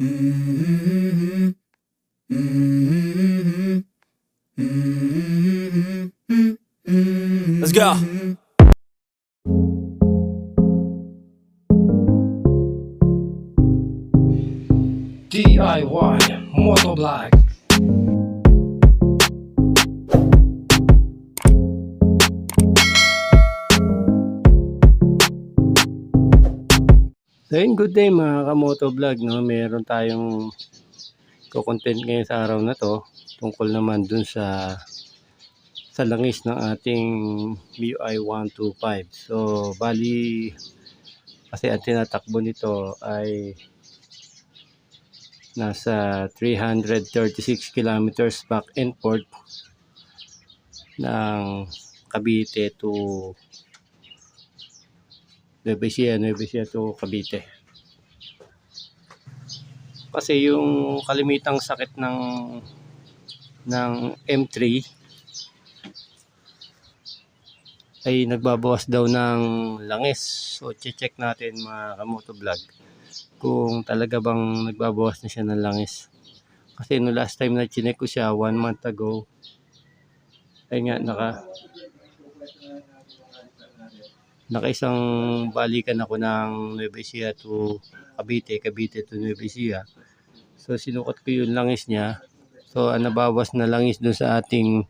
Mm-hmm. Mm-hmm. Mm-hmm. Let's go. So yun, good day mga kamoto vlog, no? Meron tayong ko-content ngayon sa araw na to tungkol naman dun sa sa langis ng ating MIUI 125. So, bali kasi ang tinatakbo nito ay nasa 336 kilometers back and forth ng Cavite to Nueva Ecija, Nueva Ecija to Cavite. Kasi yung kalimitang sakit ng ng M3 ay nagbabawas daw ng langis. So, check natin mga kamoto vlog kung talaga bang nagbabawas na siya ng langis. Kasi no last time na chinek ko siya one month ago, ay nga naka naka isang balikan ako ng Nueva Ecija to Cavite, Cavite to Nueva Ecija. So sinukat ko yung langis niya. So ang nabawas na langis dun sa ating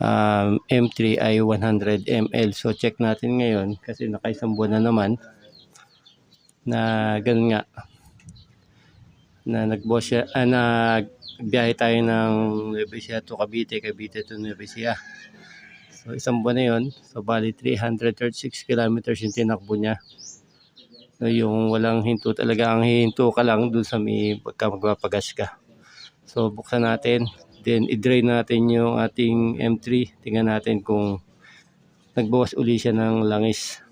um, M3 ay 100 ml. So check natin ngayon kasi nakaisang buwan na naman na ganun nga na nagbuwas siya, ah, nagbiyahe tayo ng Nueva Ecija to Cavite, Cavite to Nueva Ecija. So isang buwan na yun. So bali 336 kilometers yung tinakbo niya. So yung walang hinto talaga, ang hihinto ka lang dun sa may pagka magpapagas ka. So buksan natin, then i-drain natin yung ating M3. Tingnan natin kung nagbawas uli siya ng langis.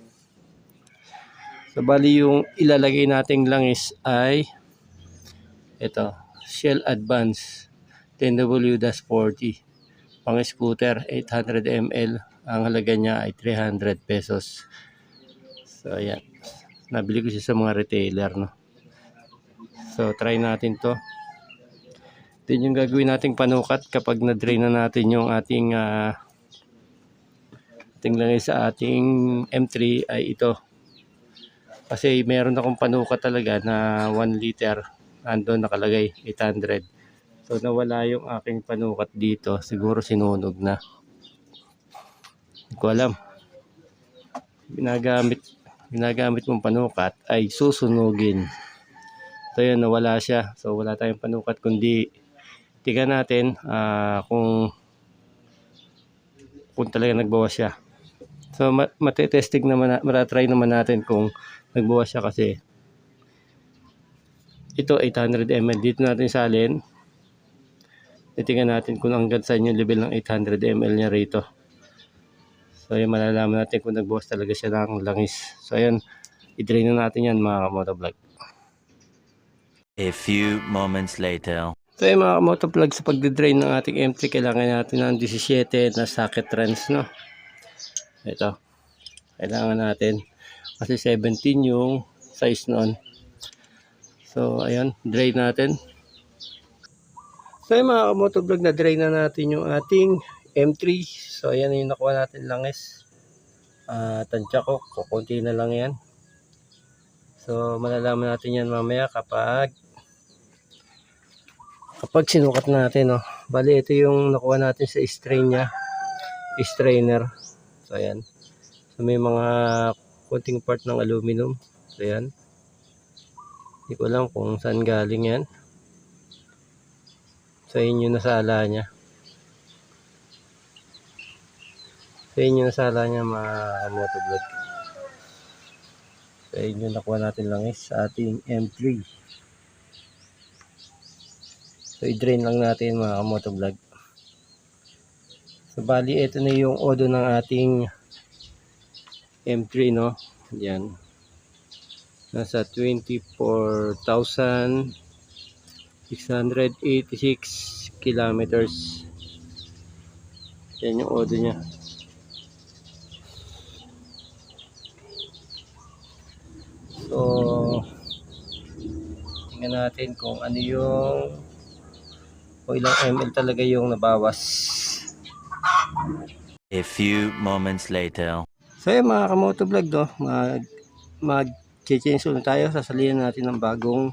So bali yung ilalagay nating langis ay ito, Shell Advance 10W-40 pang scooter 800 ml ang halaga niya ay 300 pesos. So ayan. Nabili ko siya sa mga retailer no? So try natin to. Din yung gagawin nating panukat kapag na-drain na natin yung ating uh, ating lagay sa ating M3 ay ito. Kasi meron akong panukat talaga na 1 liter. Ando nakalagay 800 So nawala yung aking panukat dito. Siguro sinunog na. Hindi ko alam. Ginagamit, ginagamit mong panukat ay susunugin. So yun, nawala siya. So wala tayong panukat kundi tingnan natin ah, kung kung talaga nagbawas siya. So ma matetesting naman, na- matatry naman natin kung nagbawas siya kasi ito 800 ml dito natin salin titingnan natin kung hanggang saan yung level ng 800 ml niya rito. So, yun, malalaman natin kung nagbawas talaga siya ng langis. So, ayan, i-drain na natin yan mga kamotovlog. A few moments later. So, yun mga kamotovlog, sa pagdi-drain ng ating M3, kailangan natin ng 17 na socket trans, no? Ito. Kailangan natin. Kasi 17 yung size noon. So, ayan, drain natin. So yung mga kamotovlog na drain na natin yung ating M3. So ayan yung nakuha natin langis. Uh, tansya ko, kukunti na lang yan. So malalaman natin yan mamaya kapag kapag sinukat natin. No? Bali ito yung nakuha natin sa strain niya. Strainer. So ayan. So may mga kunting part ng aluminum. So ayan. Hindi ko alam kung saan galing yan sa inyo nasala niya. Sa inyo nasala niya mga motovlog. Sa inyo nakuha natin langis sa ating M3. So i-drain lang natin mga motovlog. So bali ito na yung odo ng ating M3 no. Yan. Nasa 24,000 686 kilometers. Yan yung odo niya. So, tingnan natin kung ano yung o ilang ml talaga yung nabawas. A few moments later. So yun mga kamoto vlog no, mag mag change na tayo, sasalihan natin ng bagong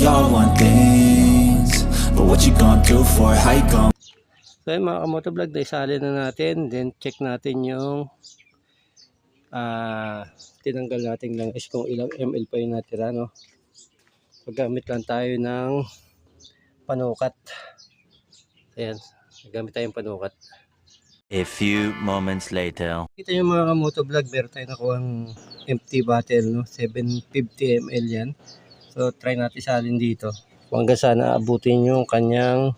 We all want things. But what you gonna do for it? How you gonna So yun mga kamoto vlog, naisali na natin, then check natin yung ah tinanggal natin lang is kung ilang ml pa yung natira no. Paggamit lang tayo ng panukat. Ayan, gamit tayong panukat. A few moments later. Kita yung mga kamoto vlog, meron tayo nakuha empty bottle, no? 750 ml yan. So, try natin salin dito. Hanggang sana abutin yung kanyang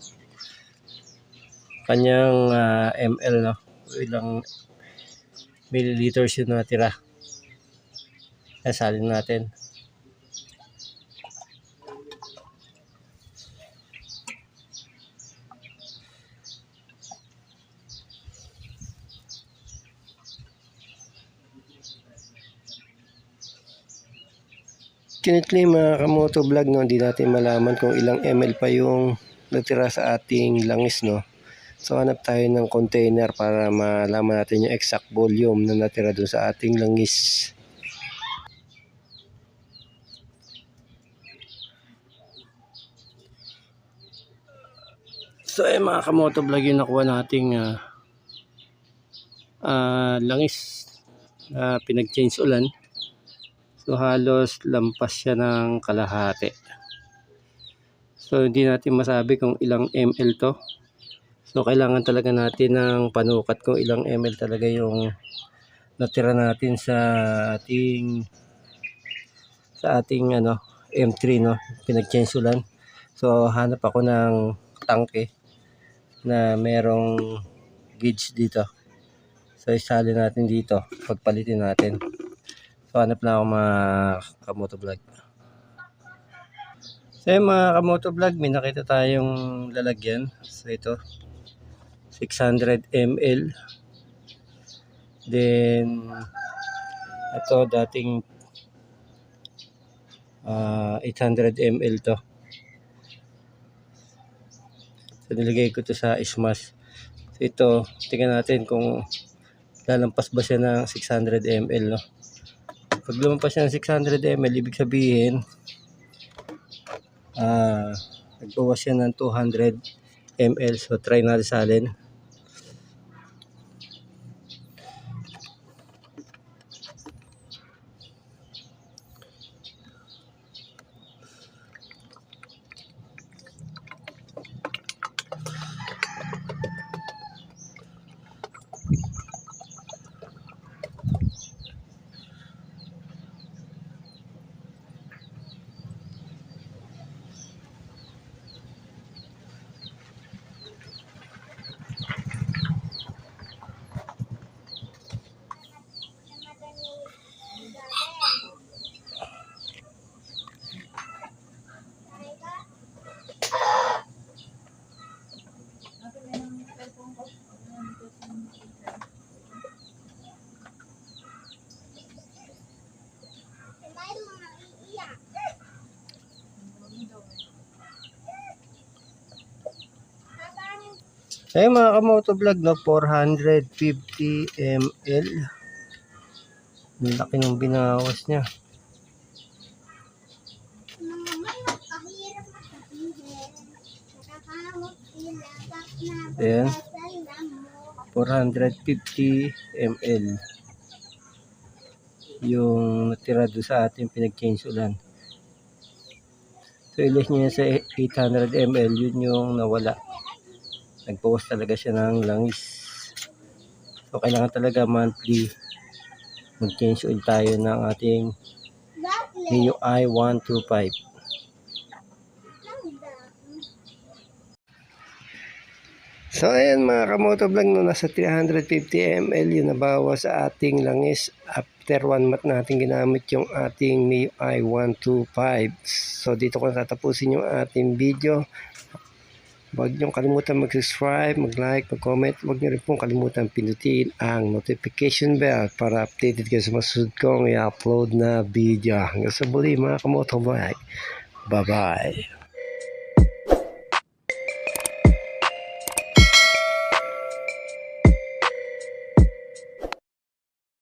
kanyang ah, ml, no? Ilang milliliters yung natira. Kaya salin natin. Currently mga kamoto vlog no, hindi natin malaman kung ilang ml pa yung natira sa ating langis no. So hanap tayo ng container para malaman natin yung exact volume na natira dun sa ating langis. So eh mga kamoto vlog yung nakuha nating ah, ah, langis na pinag-change ulan. So halos lampas siya ng kalahati. So hindi natin masabi kung ilang ml to. So kailangan talaga natin ng panukat kung ilang ml talaga yung natira natin sa ating sa ating ano M3 no, pinag-change. So hanap ako ng tangke na merong gauge dito. So isali natin dito, pagpalitin natin. So hanap na ako mga kamoto vlog. So yun, mga kamoto vlog, may nakita tayong lalagyan. So ito, 600 ml. Then, ito dating ah, 800 ml to. So nilagay ko to sa Ismas. So ito, tingnan natin kung lalampas ba siya ng 600 ml no. Pag lumampas siya ng 600 ml, ibig sabihin, ah, nagbawas siya ng 200 ml. So, try natin salin. Ayun mga kamoto vlog, no, 450 ml. Ang laki ng binawas niya. Ayan. 450 ml yung natira doon sa ating pinag-change ulan. So, ilis niya sa 800 ml, yun yung nawala. Nagbawas talaga siya ng langis. So, kailangan talaga monthly mag-change oil tayo ng ating Mio I-125. So ayan mga kamoto vlog no, nasa 350 ml yung nabawa sa ating langis after one month natin ginamit yung ating MIUI 125. So dito ko tatapusin yung ating video. Huwag niyong kalimutan mag-subscribe, mag-like, mag-comment. Huwag niyo rin pong kalimutan pindutin ang notification bell para updated kayo sa masunod kong i-upload na video. Hanggang sa muli mga kamoto vlog. Bye-bye.